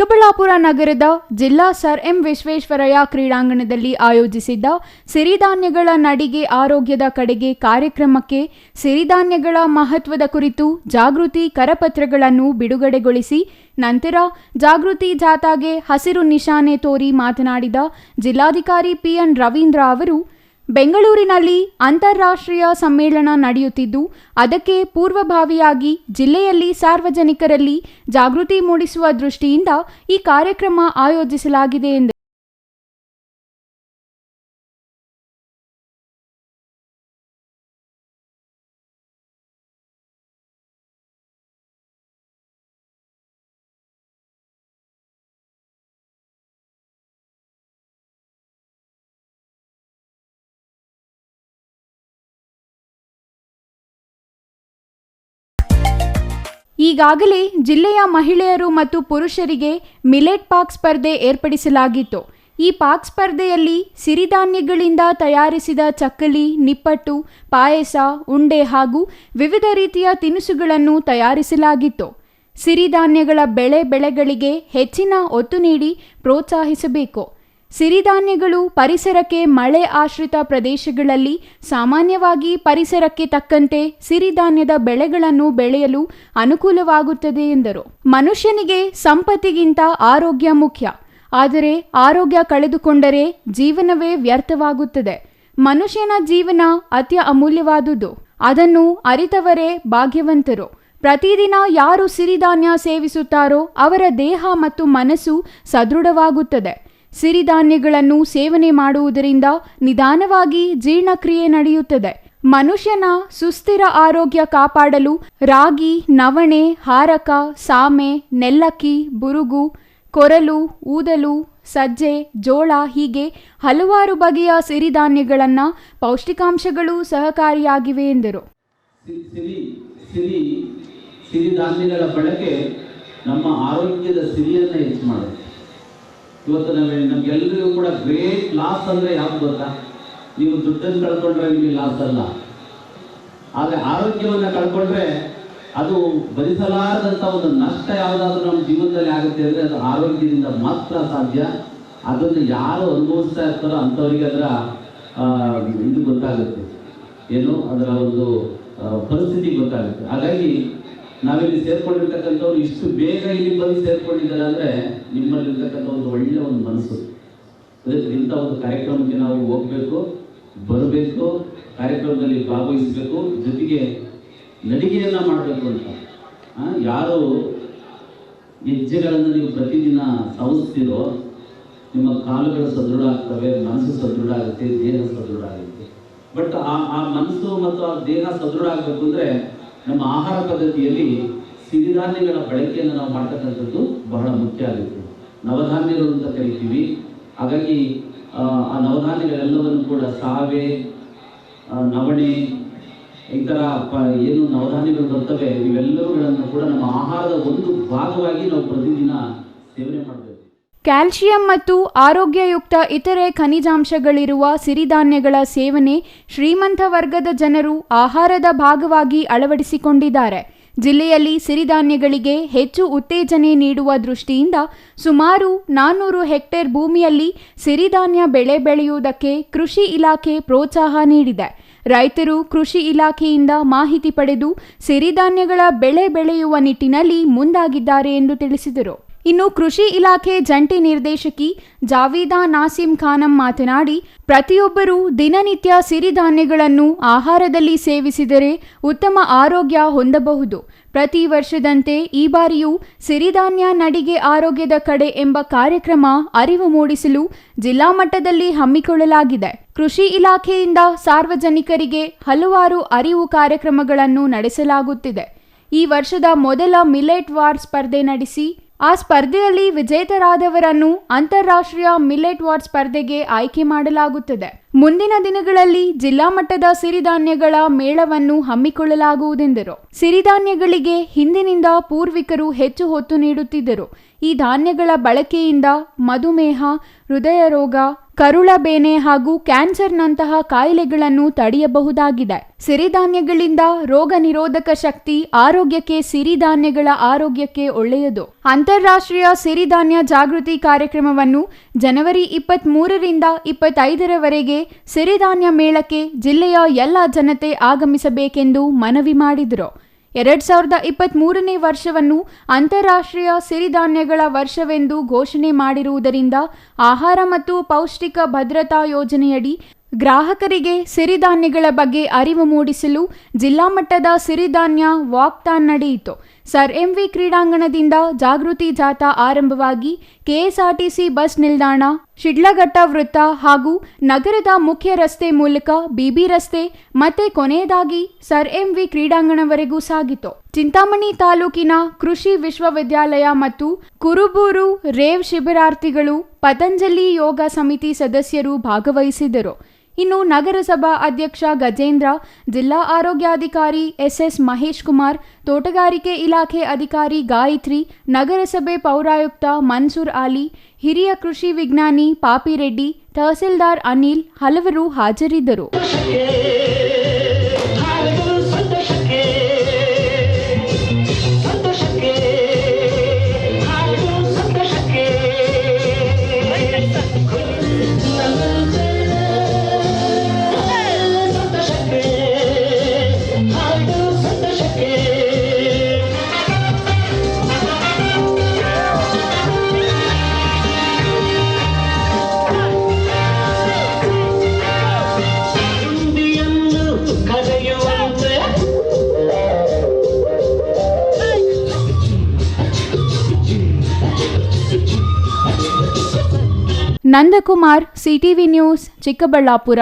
ಚಿಕ್ಕಬಳ್ಳಾಪುರ ನಗರದ ಜಿಲ್ಲಾ sir M Visvesvaraya ಕ್ರೀಡಾಂಗಣದಲ್ಲಿ ಆಯೋಜಿಸಿದ್ದ ಸಿರಿಧಾನ್ಯಗಳ ನಡಿಗೆ ಆರೋಗ್ಯದ ಕಡೆಗೆ ಕಾರ್ಯಕ್ರಮಕ್ಕೆ ಸಿರಿಧಾನ್ಯಗಳ ಮಹತ್ವದ ಕುರಿತು ಜಾಗೃತಿ ಕರಪತ್ರಗಳನ್ನು ಬಿಡುಗಡೆಗೊಳಿಸಿ ನಂತರ ಜಾಗೃತಿ ಜಾಥಾಗೆ ಹಸಿರು ನಿಶಾನೆ ತೋರಿ ಮಾತನಾಡಿದ ಜಿಲ್ಲಾಧಿಕಾರಿ ಪಿಎನ್ ರವೀಂದ್ರ ಅವರು ಬೆಂಗಳೂರಿನಲ್ಲಿ ಅಂತಾರಾಷ್ಟ್ರೀಯ ಸಮ್ಮೇಳನ ನಡೆಯುತ್ತಿದ್ದು, ಅದಕ್ಕೆ ಪೂರ್ವಭಾವಿಯಾಗಿ ಜಿಲ್ಲೆಯಲ್ಲಿ ಸಾರ್ವಜನಿಕರಲ್ಲಿ ಜಾಗೃತಿ ಮೂಡಿಸುವ ದೃಷ್ಟಿಯಿಂದ ಈ ಕಾರ್ಯಕ್ರಮ ಆಯೋಜಿಸಲಾಗಿದೆ ಎಂದರು ಈಗಾಗಲೇ ಜಿಲ್ಲೆಯ ಮಹಿಳೆಯರು ಮತ್ತು ಪುರುಷರಿಗೆ ಮಿಲೆಟ್ ಪಾಕ್ ಸ್ಪರ್ಧೆ ಏರ್ಪಡಿಸಲಾಗಿತ್ತು. ಈ ಪಾಕ್ ಸ್ಪರ್ಧೆಯಲ್ಲಿ ಸಿರಿಧಾನ್ಯಗಳಿಂದ ತಯಾರಿಸಿದ ಚಕ್ಕಲಿ, ನಿಪ್ಪಟ್ಟು, ಪಾಯಸ, ಉಂಡೆ ಹಾಗೂ ವಿವಿಧ ರೀತಿಯ ತಿನಿಸುಗಳನ್ನು ತಯಾರಿಸಲಾಗಿತ್ತು. ಸಿರಿಧಾನ್ಯಗಳ ಬೆಳೆ ಬೆಳೆಗಳಿಗೆ ಹೆಚ್ಚಿನ ಒತ್ತು ನೀಡಿ ಪ್ರೋತ್ಸಾಹಿಸಬೇಕು. ಸಿರಿಧಾನ್ಯಗಳು ಪರಿಸರಕ್ಕೆ ಮಳೆ ಆಶ್ರಿತ ಪ್ರದೇಶಗಳಲ್ಲಿ ಸಾಮಾನ್ಯವಾಗಿ ಪರಿಸರಕ್ಕೆ ತಕ್ಕಂತೆ ಸಿರಿಧಾನ್ಯದ ಬೆಳೆಗಳನ್ನು ಬೆಳೆಯಲು ಅನುಕೂಲವಾಗುತ್ತದೆ ಎಂದರು. ಮನುಷ್ಯನಿಗೆ ಸಂಪತ್ತಿಗಿಂತ ಆರೋಗ್ಯ ಮುಖ್ಯ. ಆದರೆ ಆರೋಗ್ಯ ಕಳೆದುಕೊಂಡರೆ ಜೀವನವೇ ವ್ಯರ್ಥವಾಗುತ್ತದೆ. ಮನುಷ್ಯನ ಜೀವನ ಅತ್ಯ ಅಮೂಲ್ಯವಾದುದು. ಅದನ್ನು ಅರಿತವರೇ ಭಾಗ್ಯವಂತರು. ಪ್ರತಿದಿನ ಯಾರು ಸಿರಿಧಾನ್ಯ ಸೇವಿಸುತ್ತಾರೋ ಅವರ ದೇಹ ಮತ್ತು ಮನಸ್ಸು ಸದೃಢವಾಗುತ್ತದೆ. ಸಿರಿಧಾನ್ಯಗಳನ್ನು ಸೇವನೆ ಮಾಡುವುದರಿಂದ ನಿಧಾನವಾಗಿ ಜೀರ್ಣಕ್ರಿಯೆ ನಡೆಯುತ್ತದೆ. ಮನುಷ್ಯನ ಸುಸ್ಥಿರ ಆರೋಗ್ಯ ಕಾಪಾಡಲು ರಾಗಿ, ನವಣೆ, ಹಾರಕ, ಸಾಮೆ, ನೆಲ್ಲಕ್ಕಿ, ಬುರುಗು, ಕೊರಲು, ಊದಲು, ಸಜ್ಜೆ, ಜೋಳ ಹೀಗೆ ಹಲವಾರು ಬಗೆಯ ಸಿರಿಧಾನ್ಯಗಳನ್ನು ಪೌಷ್ಟಿಕಾಂಶಗಳು ಸಹಕಾರಿಯಾಗಿವೆ ಎಂದರು. ಸಿರಿ ಸಿರಿ ಸಿರಿ, ಸಿರಿಧಾನ್ಯಗಳ ಬಳಕೆ ನಮ್ಮ ಆರೋಗ್ಯದ ಸಿರಿಯನ್ನು ಹೆಚ್ಚು ಮಾಡುತ್ತೆ. ಇವತ್ತು ನಮಗೆ ನಮಗೆಲ್ಲರಿಗೂ ಕೂಡ ಗ್ರೇಟ್ ಲಾಸ್ ಅಂದರೆ ಯಾವ್ದು ಗೊತ್ತಾ? ನೀವು ದುಡ್ಡನ್ನು ಕಳ್ಕೊಂಡ್ರೆ ನಿಮಗೆ ಲಾಸ್ ಅಲ್ಲ. ಆದರೆ ಆರೋಗ್ಯವನ್ನು ಕಳ್ಕೊಂಡ್ರೆ ಅದು ಭರಿಸಲಾರದಂಥ ಒಂದು ನಷ್ಟ ಯಾವುದಾದ್ರೂ ನಮ್ಮ ಜೀವನದಲ್ಲಿ ಆಗುತ್ತೆ ಅಂದರೆ ಅದು ಆರೋಗ್ಯದಿಂದ ಮಾತ್ರ ಸಾಧ್ಯ. ಅದನ್ನು ಯಾರು ಅನುಭವಿಸ್ತಾ ಇರ್ತಾರೋ ಅಂಥವರಿಗೆ ಅದರ ಇದು ಗೊತ್ತಾಗುತ್ತೆ. ಏನು? ಅದರ ಒಂದು ಪರಿಸ್ಥಿತಿ ಗೊತ್ತಾಗುತ್ತೆ. ಹಾಗಾಗಿ ನಾವಿಲ್ಲಿ ಸೇರ್ಕೊಂಡಿರ್ತಕ್ಕಂಥವ್ರು ಇಷ್ಟು ಬೇಗ ಇಲ್ಲಿ ಬಂದು ಸೇರ್ಕೊಂಡಿದ್ದಾರೆ ಅಂದರೆ ನಿಮ್ಮಲ್ಲಿರ್ತಕ್ಕಂಥ ಒಂದು ಒಳ್ಳೆಯ ಒಂದು ಮನಸ್ಸು. ಅದಕ್ಕೆ ಇಂಥ ಒಂದು ಕಾರ್ಯಕ್ರಮಕ್ಕೆ ನಾವು ಹೋಗಬೇಕು, ಬರಬೇಕು, ಕಾರ್ಯಕ್ರಮದಲ್ಲಿ ಭಾಗವಹಿಸಬೇಕು, ಜೊತೆಗೆ ನಡಿಗೆಯನ್ನು ಮಾಡಬೇಕು ಅಂತ. ಯಾರು ಹೆಜ್ಜೆಗಳನ್ನು ನೀವು ಪ್ರತಿದಿನ ಸಾವಿಸ್ತೀರೋ, ನಿಮ್ಮ ಕಾಲುಗಳು ಸದೃಢ ಆಗ್ತವೆ, ಮನಸ್ಸು ಸದೃಢ ಆಗುತ್ತೆ, ದೇಹ ಸದೃಢ ಆಗುತ್ತೆ. ಬಟ್ ಆ ಆ ಮನಸ್ಸು ಮತ್ತು ಆ ದೇಹ ಸದೃಢ ಆಗಬೇಕು ಅಂದರೆ ನಮ್ಮ ಆಹಾರ ಪದ್ಧತಿಯಲ್ಲಿ ಸಿರಿಧಾನ್ಯಗಳ ಬಳಕೆಯನ್ನು ನಾವು ಮಾಡ್ತಕ್ಕಂಥದ್ದು ಬಹಳ ಮುಖ್ಯ ಆಗುತ್ತೆ ನವಧಾನ್ಯಗಳು ಅಂತ ಕರಿತೀವಿ. ಹಾಗಾಗಿ ಆ, ನವಧಾನ್ಯಗಳೆಲ್ಲವನ್ನು ಕೂಡ ಸಾವೆ ನವಣೆ ಈ ಥರ ಪ ಏನು ನವಧಾನ್ಯಗಳು ಬರ್ತವೆ ಇವೆಲ್ಲವುಗಳನ್ನು ಕೂಡ ನಮ್ಮ ಆಹಾರದ ಒಂದು ಭಾಗವಾಗಿ ನಾವು ಪ್ರತಿದಿನ ಸೇವನೆ ಮಾಡಬೇಕು ಕ್ಯಾಲ್ಸಿಯಂ ಮತ್ತು ಆರೋಗ್ಯಯುಕ್ತ ಇತರೆ ಖನಿಜಾಂಶಗಳಿರುವ ಸಿರಿಧಾನ್ಯಗಳ ಸೇವನೆ ಶ್ರೀಮಂತ ವರ್ಗದ ಜನರು ಆಹಾರದ ಭಾಗವಾಗಿ ಅಳವಡಿಸಿಕೊಂಡಿದ್ದಾರೆ. ಜಿಲ್ಲೆಯಲ್ಲಿ ಸಿರಿಧಾನ್ಯಗಳಿಗೆ ಹೆಚ್ಚು ಉತ್ತೇಜನೆ ನೀಡುವ ದೃಷ್ಟಿಯಿಂದ ಸುಮಾರು ನಾನ್ನೂರು ಹೆಕ್ಟೇರ್ ಭೂಮಿಯಲ್ಲಿ ಸಿರಿಧಾನ್ಯ ಬೆಳೆ ಬೆಳೆಯುವುದಕ್ಕೆ ಕೃಷಿ ಇಲಾಖೆ ಪ್ರೋತ್ಸಾಹ ನೀಡಿದೆ. ರೈತರು ಕೃಷಿ ಇಲಾಖೆಯಿಂದ ಮಾಹಿತಿ ಪಡೆದು ಸಿರಿಧಾನ್ಯಗಳ ಬೆಳೆ ಬೆಳೆಯುವ ನಿಟ್ಟಿನಲ್ಲಿ ಮುಂದಾಗಿದ್ದಾರೆ ಎಂದು ತಿಳಿಸಿದರು. ಇನ್ನು ಕೃಷಿ ಇಲಾಖೆ ಜಂಟಿ ನಿರ್ದೇಶಕಿ ಜಾವೀದಾ ನಾಸಿಂ ಖಾನಂ ಮಾತನಾಡಿ, ಪ್ರತಿಯೊಬ್ಬರೂ ದಿನನಿತ್ಯ ಸಿರಿಧಾನ್ಯಗಳನ್ನು ಆಹಾರದಲ್ಲಿ ಸೇವಿಸಿದರೆ ಉತ್ತಮ ಆರೋಗ್ಯ ಹೊಂದಬಹುದು. ಪ್ರತಿ ವರ್ಷದಂತೆ ಈ ಬಾರಿಯೂ ಸಿರಿಧಾನ್ಯ ನಡಿಗೆ ಆರೋಗ್ಯದ ಕಡೆ ಎಂಬ ಕಾರ್ಯಕ್ರಮ ಅರಿವು ಮೂಡಿಸಲು ಜಿಲ್ಲಾ ಮಟ್ಟದಲ್ಲಿ ಹಮ್ಮಿಕೊಳ್ಳಲಾಗಿದೆ. ಕೃಷಿ ಇಲಾಖೆಯಿಂದ ಸಾರ್ವಜನಿಕರಿಗೆ ಹಲವಾರು ಅರಿವು ಕಾರ್ಯಕ್ರಮಗಳನ್ನು ನಡೆಸಲಾಗುತ್ತಿದೆ. ಈ ವರ್ಷದ ಮೊದಲ ಮಿಲೆಟ್ ವಾರ್ ಸ್ಪರ್ಧೆ ನಡೆಸಿ ಆ ಸ್ಪರ್ಧೆಯಲ್ಲಿ ವಿಜೇತರಾದವರನ್ನು ಅಂತಾರಾಷ್ಟ್ರೀಯ ಮಿಲೆಟ್ ವಾರ್ ಸ್ಪರ್ಧೆಗೆ ಆಯ್ಕೆ ಮಾಡಲಾಗುತ್ತದೆ. ಮುಂದಿನ ದಿನಗಳಲ್ಲಿ ಜಿಲ್ಲಾ ಮಟ್ಟದ ಸಿರಿಧಾನ್ಯಗಳ ಮೇಳವನ್ನು ಹಮ್ಮಿಕೊಳ್ಳಲಾಗುವುದೆಂದರು. ಸಿರಿಧಾನ್ಯಗಳಿಗೆ ಹಿಂದಿನಿಂದ ಪೂರ್ವಿಕರು ಹೆಚ್ಚು ಹೊತ್ತು ನೀಡುತ್ತಿದ್ದರು. ಈ ಧಾನ್ಯಗಳ ಬಳಕೆಯಿಂದ ಮಧುಮೇಹ ಹೃದಯ ರೋಗ ಕರುಳಬೇನೆ ಹಾಗೂ ಕ್ಯಾನ್ಸರ್ನಂತಹ ಕಾಯಿಲೆಗಳನ್ನು ತಡೆಯಬಹುದಾಗಿದೆ. ಸಿರಿಧಾನ್ಯಗಳಿಂದ ರೋಗ ನಿರೋಧಕ ಶಕ್ತಿ ಆರೋಗ್ಯಕ್ಕೆ ಸಿರಿಧಾನ್ಯಗಳ ಆರೋಗ್ಯಕ್ಕೆ ಒಳ್ಳೆಯದು. ಅಂತಾರಾಷ್ಟ್ರೀಯ ಸಿರಿಧಾನ್ಯ ಜಾಗೃತಿ ಕಾರ್ಯಕ್ರಮವನ್ನು ಜನವರಿ ಇಪ್ಪತ್ತ್ ಮೂರರಿಂದ ಇಪ್ಪತ್ತೈದರವರೆಗೆ ಸಿರಿಧಾನ್ಯ ಮೇಳಕ್ಕೆ ಜಿಲ್ಲೆಯ ಎಲ್ಲ ಜನತೆ ಆಗಮಿಸಬೇಕೆಂದು ಮನವಿ ಮಾಡಿದರು. ಎರಡ್ ಸಾವಿರದ ಇಪ್ಪತ್ತ್ ಮೂರನೇ ವರ್ಷವನ್ನು ಅಂತಾರಾಷ್ಟ್ರೀಯ ಸಿರಿಧಾನ್ಯಗಳ ವರ್ಷವೆಂದು ಘೋಷಣೆ ಮಾಡಿರುವುದರಿಂದ ಆಹಾರ ಮತ್ತು ಪೌಷ್ಟಿಕ ಭದ್ರತಾ ಯೋಜನೆಯಡಿ ಗ್ರಾಹಕರಿಗೆ ಸಿರಿಧಾನ್ಯಗಳ ಬಗ್ಗೆ ಅರಿವು ಮೂಡಿಸಲು ಜಿಲ್ಲಾ ಮಟ್ಟದ ಸಿರಿಧಾನ್ಯ ವಾಕ್ತಾನ್ ನಡೆಯಿತು. ಸರ್ ಎಂವಿ ಕ್ರೀಡಾಂಗಣದಿಂದ ಜಾಗೃತಿ ಜಾಥಾ ಆರಂಭವಾಗಿ ಕೆಎಸ್ಆರ್ಟಿಸಿ ಬಸ್ ನಿಲ್ದಾಣ, ಶಿಡ್ಲಘಟ್ಟ ವೃತ್ತ ಹಾಗೂ ನಗರದ ಮುಖ್ಯ ರಸ್ತೆ ಮೂಲಕ ಬಿಬಿ ರಸ್ತೆ, ಮತ್ತೆ ಕೊನೆಯದಾಗಿ ಸರ್ ಎಂವಿ ಕ್ರೀಡಾಂಗಣವರೆಗೂ ಸಾಗಿತು. ಚಿಂತಾಮಣಿ ತಾಲೂಕಿನ ಕೃಷಿ ವಿಶ್ವವಿದ್ಯಾಲಯ ಮತ್ತು ಕುರುಬೂರು ರೇವ್ ಶಿಬಿರಾರ್ಥಿಗಳು ಪತಂಜಲಿ ಯೋಗ ಸಮಿತಿ ಸದಸ್ಯರು ಭಾಗವಹಿಸಿದರು. ಇನ್ನು ನಗರಸಭಾ ಅಧ್ಯಕ್ಷ ಗಜೇಂದ್ರ, ಜಿಲ್ಲಾ ಆರೋಗ್ಯಾಧಿಕಾರಿ ಎಸ್ಎಸ್ ಮಹೇಶ್ ಕುಮಾರ್ ತೋಟಗಾರಿಕೆ ಇಲಾಖೆ ಅಧಿಕಾರಿ ಗಾಯತ್ರಿ, ನಗರಸಭೆ ಪೌರಾಯುಕ್ತ ಮನ್ಸೂರ್ ಆಲಿ ಹಿರಿಯ ಕೃಷಿ ವಿಜ್ಞಾನಿ ಪಾಪಿರೆಡ್ಡಿ, ತಹಸೀಲ್ದಾರ್ ಅನಿಲ್ ಹಲವರು ಹಾಜರಿದ್ದರು. Nandakumar CTV news Chikkaballapur.